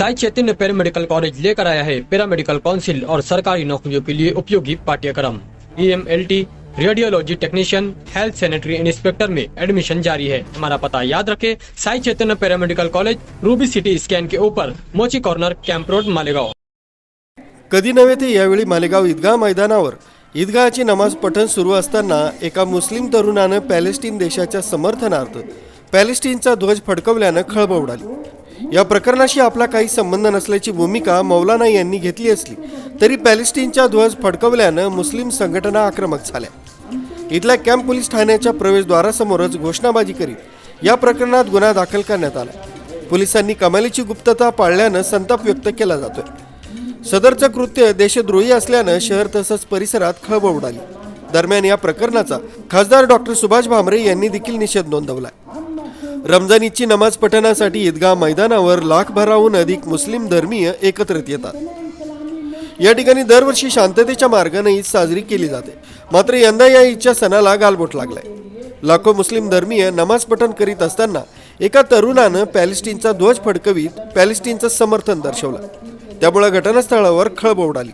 Sai Chaitanya paramedical college लेकर आया है पैरामेडिकल काउंसिल और सरकारी नौकरियों के लिए उपयोगी पाठ्यक्रम। E M L T radiology technician health sanitary inspector में एडमिशन जारी है। हमारा पता याद रखें Sai Chaitanya paramedical college ruby city scan के ऊपर मोची कॉर्नर कैंप रोड मालेगाव। कधी नव्हे ते यावेळी मालेगाव ईदगाह मैदानावर। ईदगाहची नमाज पठण सुरू असताना एका मुस्लिम तरुणानं पॅलेस्टीन देशाच्या समर्थनार्थ पॅलेस्टीनचा ध्वज फडकवल्यानं खळबळ उडाली. या प्रकरणाशी आपला काही संबंध नसल्याची भूमिका मौलाना यांनी घेतली असली तरी पॅलेस्टीनचा ध्वज फडकवल्यानं मुस्लिम संघटना आक्रमक झाल्या. इथल्या कॅम्प पोलीस ठाण्याच्या प्रवेशद्वारासमोरच घोषणाबाजी करीत या प्रकरणात गुन्हा दाखल करण्यात आला. पोलिसांनी कमालीची गुप्तता पाळल्यानं संताप व्यक्त केला जातोय. सदरचं कृत्य देशद्रोही असल्यानं शहर तसंच परिसरात खळबळ उडाली. दरम्यान या प्रकरणाचा खासदार डॉक्टर सुभाष भामरे यांनी देखील निषेध नोंदवलाय. रमजान ईदची नमाज पठणासाठी ईदगाह मैदानावर लाखभराहून अधिक मुस्लिम धर्मीय एकत्रित येतात. या ठिकाणी दरवर्षी शांततेच्या मार्गाने ईद साजरी केली जाते. मात्र यंदा या ईदच्या सणाला गालबोट लागलाय. लाखो मुस्लिम धर्मीय नमाज पठण करीत असताना एका तरुणानं पॅलेस्टीनचा ध्वज फडकवीत पॅलेस्टीनचं समर्थन दर्शवलं. त्यामुळे घटनास्थळावर खळबळ उडाली.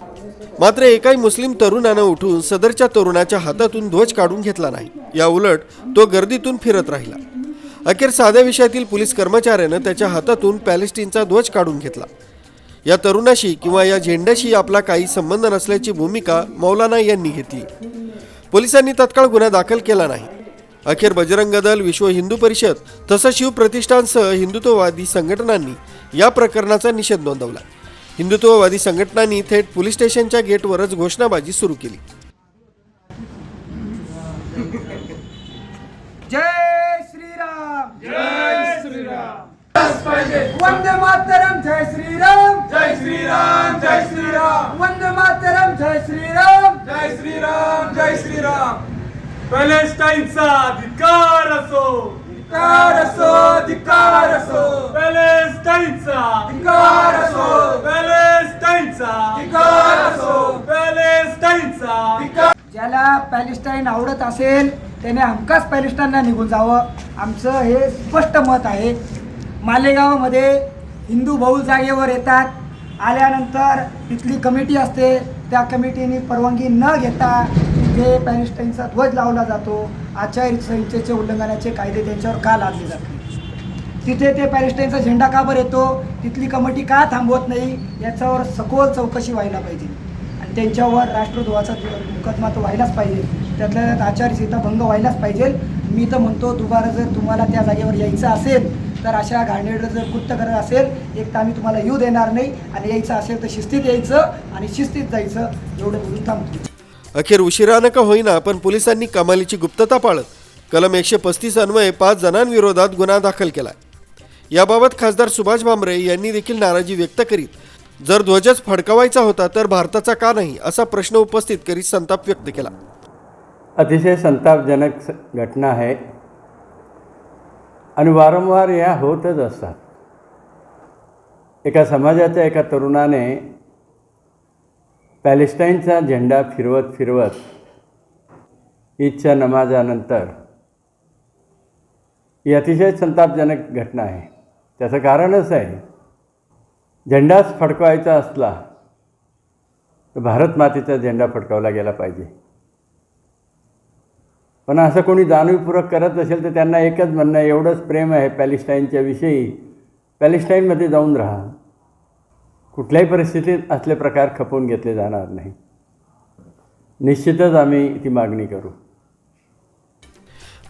मात्र एकाही मुस्लिम तरुणानं उठून सदरच्या तरुणाच्या हातातून ध्वज काढून घेतला नाही. या उलट तो गर्दीतून फिरत राहिला. अखेर साध्या विषयातील पोलीस कर्मचाऱ्यानं त्याच्या हातातून पॅलेस्टीनचा ध्वज काढून घेतला. या तरुणाशी किंवा या झेंड्याशी आपला काही संबंध नसल्याची भूमिका मौलाना यांनी घेतली. पोलिसांनी तत्काळ गुन्हा दाखल केला नाही. अखेर बजरंग दल विश्व हिंदू परिषद तसंच शिवप्रतिष्ठानसह हिंदुत्ववादी संघटनांनी या प्रकरणाचा निषेध नोंदवला. हिंदुत्ववादी संघटनांनी थेट पोलीस स्टेशनच्या गेटवरच घोषणाबाजी सुरू केली जय श्रीराम जय श्रीराम वंदे मातरम जय श्रीराम. जय श्रीराम जय श्रीराम. वंदे मातरम जय श्रीराम. जय श्रीराम जय श्रीराम. पॅलेस्टाईनचा धिक्कार असो. धिक्कार असो धिक्कार असो. पॅलेस्टाईनचा धिक्कार असो. पॅलेस्टाईनचा धिक्कार असो. पॅलेस्टाईनचा ज्याला पॅलेस्टाईन आवडत असेल त्याने हमखास पॅलेस्टाईनला निघून जावं. आमचं हे स्पष्ट मत आहे मालेगावमध्ये हिंदू बहुल जागेवर येतात. आल्यानंतर तिथली कमिटी असते. त्या कमिटीने परवानगी न घेता तिथे पॅलेस्टाईनचा ध्वज लावला जातो. आचार्य संहितेचे उल्लंघनाचे कायदे त्यांच्यावर का लादले जाते तिथे ते पॅलेस्टाईनचा झेंडा का बरं येतो? तिथली कमिटी का थांबवत नाही? याच्यावर सखोल चौकशी व्हायला पाहिजे. आणि त्यांच्यावर राष्ट्रध्वजाचा मुकदमा तो व्हायलाच पाहिजे. त्यातल्या त्यात आचारसंहिता भंग व्हायलाच पाहिजे. मी तर म्हणतो दुबारा जर तुम्हाला त्या जागेवर यायचं असेल तर अशा घाणेरडं जर कृत्य करत असेल एक तर आम्ही तुम्हाला येऊ देणार नाही आणि यायचं असेल तर शिस्तीत यायचं आणि शिस्तीत जायचं एवढं बोलून थांबतो. अखेर उशिरानं का होईना पण पोलिसांनी कमालीची गुप्तता पाळत कलम एकशे पस्तीस अन्वये पाच जणांविरोधात गुन्हा दाखल केलाय याबाबत खासदार सुभाष भामरे यांनी देखील नाराजी व्यक्त करीत जर ध्वजच फडकवायचा होता तर भारताचा का नाही असा प्रश्न उपस्थित करीत संताप व्यक्त केला. अतिशय संतापजनक घटना आहे. आणि वारंवार या होतच असतात. एका समाजाच्या एका तरुणाने पॅलेस्टाईनचा झेंडा फिरवत फिरवत ईदच्या नमाजानंतर ही अतिशय संतापजनक घटना आहे. त्याचं कारणच आहे झेंडाच फडकवायचा असला तर भारत मातेचा झेंडा फडकावला गेला पाहिजे. पण असं कोणी जाणीवपूर्वक करत असेल तर त्यांना एकच म्हणणं एवढंच प्रेम आहे पॅलेस्टाईनच्या विषयी. पॅलेस्टाईनमध्ये जाऊन राहा. कुठल्याही परिस्थितीत असले प्रकार खपवून घेतले जाणार नाही. निश्चितच आम्ही ती मागणी करू.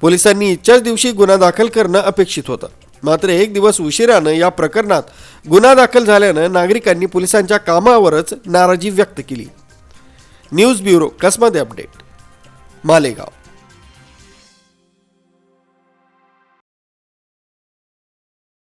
पोलिसांनी इच्छाच दिवशी गुन्हा दाखल करणं अपेक्षित होतं. मात्र एक दिवस उशिरानं या प्रकरणात गुन्हा दाखल झाल्यानं नागरिकांनी पोलिसांच्या कामावरच नाराजी व्यक्त केली. न्यूज ब्युरो कसमध्ये अपडेट? मालेगाव.